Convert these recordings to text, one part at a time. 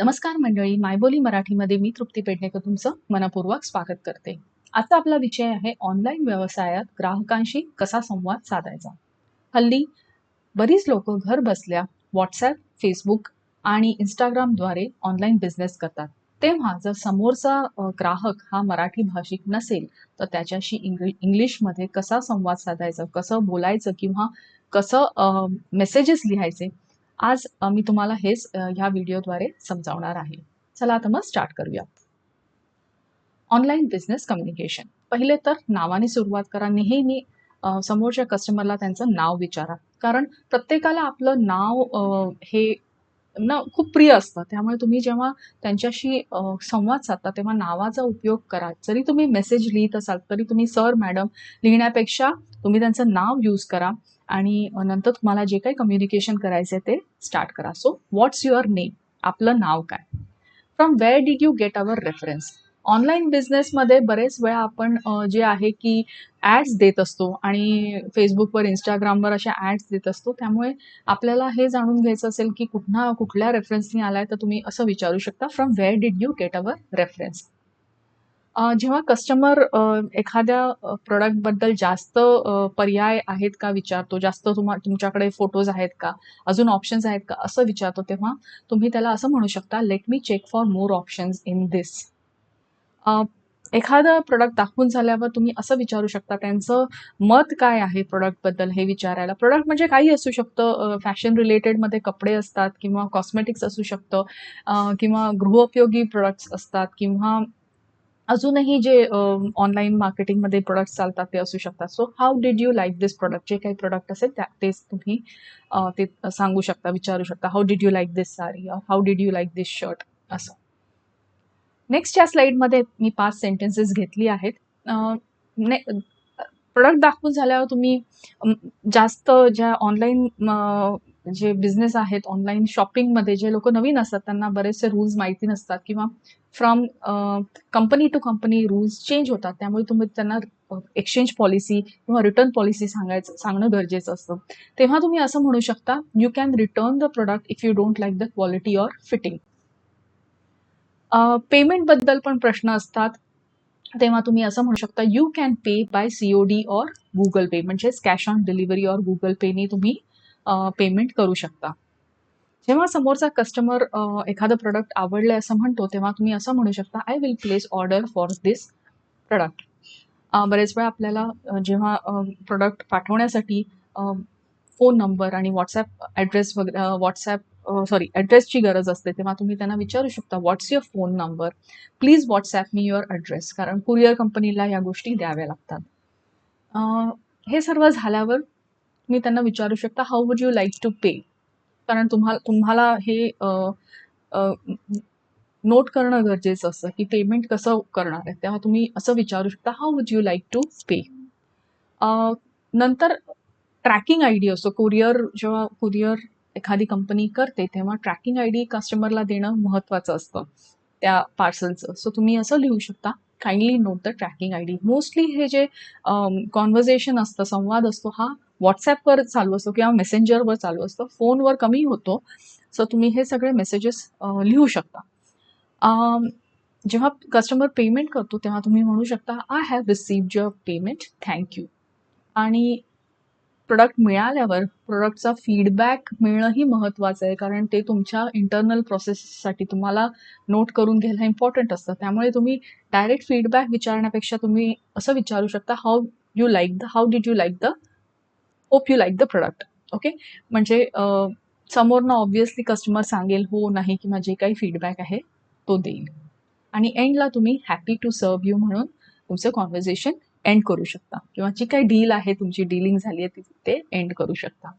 नमस्कार मंडळी मायबोली मराठीमध्ये मी तृप्ती पेडणेकर तुमचं मनपूर्वक स्वागत करते. आता आपला विषय आहे ऑनलाईन व्यवसायात ग्राहकांशी कसा संवाद साधायचा? हल्ली बरीच लोक घर बसल्या व्हॉट्सॲप फेसबुक आणि इंस्टाग्रामद्वारे ऑनलाईन बिझनेस करतात. तेव्हा जर समोरचा ग्राहक हा मराठी भाषिक नसेल तर त्याच्याशी इंग्लि इंग्लिशमध्ये कसा संवाद साधायचा? कसं बोलायचं किंवा कसं मेसेजेस लिहायचे? आज मी तुम्हाला हेच ह्या व्हिडिओद्वारे समजावणार आहे. चला आता मग स्टार्ट करूया. Online business communication. पहिले तर नावाने सुरुवात करा. नेहमी समोरच्या कस्टमरला त्यांचं नाव विचारा. कारण प्रत्येकाला आपलं नाव हे ना खूप प्रिय असतं. त्यामुळे तुम्ही जेव्हा त्यांच्याशी संवाद साधता तेव्हा नावाचा उपयोग करा. जरी तुम्ही मेसेज लिहित असाल तरी तुम्ही सर मॅडम लिहिण्यापेक्षा तुम्ही त्यांचं नाव यूज करा. आणि नंतर तुम्हाला जे काही कम्युनिकेशन करायचं आहे ते स्टार्ट करा. सो व्हॉट्स युअर नेम आपलं नाव काय? From where did you get our reference online बिझनेसमध्ये बरेच वेळा आपण जे आहे की ॲड्स देत असतो आणि फेसबुकवर इंस्टाग्रामवर अशा ॲड्स देत असतो. त्यामुळे आपल्याला हे जाणून घ्यायचं असेल की कुठना कुठल्या रेफरन्सनी आलाय तर तुम्ही असं विचारू शकता from where did you get our reference जेव्हा कस्टमर एखाद्या प्रोडक्टबद्दल जास्त पर्याय आहेत का विचारतो? जास्त तुम्हा तुमच्याकडे फोटोज आहेत का? अजून ऑप्शन्स आहेत का? असं विचारतो तेव्हा तुम्ही त्याला असं म्हणू शकता let me check for more options in this एखादं प्रोडक्ट दाखवून झाल्यावर तुम्ही असं विचारू शकता त्यांचं मत काय आहे प्रोडक्टबद्दल हे विचारायला. प्रोडक्ट म्हणजे काही असू शकतं फॅशन रिलेटेडमध्ये कपडे असतात किंवा कॉस्मेटिक्स असू शकतं किंवा गृहोपयोगी प्रोडक्ट्स असतात किंवा अजूनही जे ऑनलाईन मार्केटिंगमध्ये प्रोडक्ट चालतात ते असू शकतात. So how did you like this product जे काही प्रोडक्ट असेल त्या तेच तुम्ही ते सांगू शकता विचारू शकता. How did you like this sari? How did you like this shirt असं. नेक्स्ट या स्लाईडमध्ये मी पाच सेंटेन्सेस घेतली आहेत. प्रोडक्ट दाखवून झाल्यावर तुम्ही जास्त ज्या ऑनलाईन जे बिझनेस आहेत ऑनलाईन शॉपिंगमध्ये जे लोक नवीन असतात त्यांना बरेचसे रूल्स माहिती नसतात किंवा from company to company rules change होतात. त्यामुळे तुम्ही त्यांना एक्सचेंज पॉलिसी किंवा रिटर्न पॉलिसी सांगायचं सांगणं गरजेचं असतं. तेव्हा तुम्ही असं म्हणू शकता you can return the product if you don't like the quality or fitting पेमेंटबद्दल पण प्रश्न असतात. तेव्हा तुम्ही असं म्हणू शकता you can pay by C O D or Google Pay म्हणजेच cash on delivery or Google penny तुम्ही पेमेंट करू शकता. जेव्हा समोरचा कस्टमर एखादं प्रोडक्ट आवडलं असं म्हणतो तेव्हा तुम्ही असं म्हणू शकता I will place order for this product बरेच वेळा आपल्याला जेव्हा प्रोडक्ट पाठवण्यासाठी फोन नंबर आणि व्हॉट्सॲप ॲड्रेस वगैरे व्हॉट्सॲप सॉरी ॲड्रेसची गरज असते तेव्हा तुम्ही त्यांना विचारू शकता what's your phone number please WhatsApp me your address कारण कुरिअर कंपनीला या गोष्टी द्याव्या लागतात. हे सर्व झाल्यावर तुम्ही त्यांना विचारू शकता how would you like to pay कारण तुम्हाला तुम्हाला हे नोट करणं गरजेचं असतं की पेमेंट कसं करणार आहे. तेव्हा तुम्ही असं विचारू शकता how would you like to pay नंतर ट्रॅकिंग आय डी असतो. कुरिअर जेव्हा कुरिअर एखादी कंपनी करते तेव्हा ट्रॅकिंग आय डी कस्टमरला देणं महत्त्वाचं असतं. त्या पार्सलचं सो तुम्ही असं लिहू शकता kindly note the tracking I D mostly हे जे कॉन्व्हर्सेशन असतं संवाद असतो हा व्हॉट्सॲपवर चालू असतो किंवा मेसेंजरवर चालू असतो फोनवर कमी होतो. सो तुम्ही हे सगळे मेसेजेस लिहू शकता. जेव्हा कस्टमर पेमेंट करतो तेव्हा तुम्ही म्हणू शकता I have received your payment thank you आणि प्रोडक्ट मिळाल्यावर प्रोडक्टचा फीडबॅक मिळणंही महत्त्वाचं आहे कारण ते तुमच्या इंटरनल प्रोसेससाठी तुम्हाला नोट करून घ्यायला इम्पॉर्टंट असतं. त्यामुळे तुम्ही डायरेक्ट फीडबॅक विचारण्यापेक्षा तुम्ही असं विचारू शकता how you like the how did you like the hope you like the product okay म्हणजे समोरनं ऑब्व्हियसली कस्टमर सांगेल हो नाही किंवा जे काही फीडबॅक आहे तो देईल. आणि एंडला तुम्ही हॅपी टू सर्व यू म्हणून तुमचं कॉन्व्हर्सेशन एंड करू शकता. किंवा जी काही डील आहे तुमची डीलिंग झाली आहे ती ते एंड करू शकता.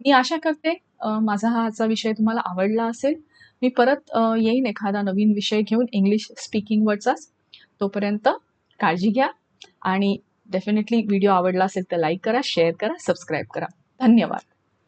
मी आशा करते माझा हा आजचा विषय तुम्हाला आवडला असेल. मी परत येईन एखादा नवीन विषय घेऊन इंग्लिश स्पीकिंगवरचाच तोपर्यंत काळजी घ्या. आणि डेफिनेटली व्हिडिओ आवडला असेल तर लाईक करा शेअर करा सबस्क्राईब करा. धन्यवाद.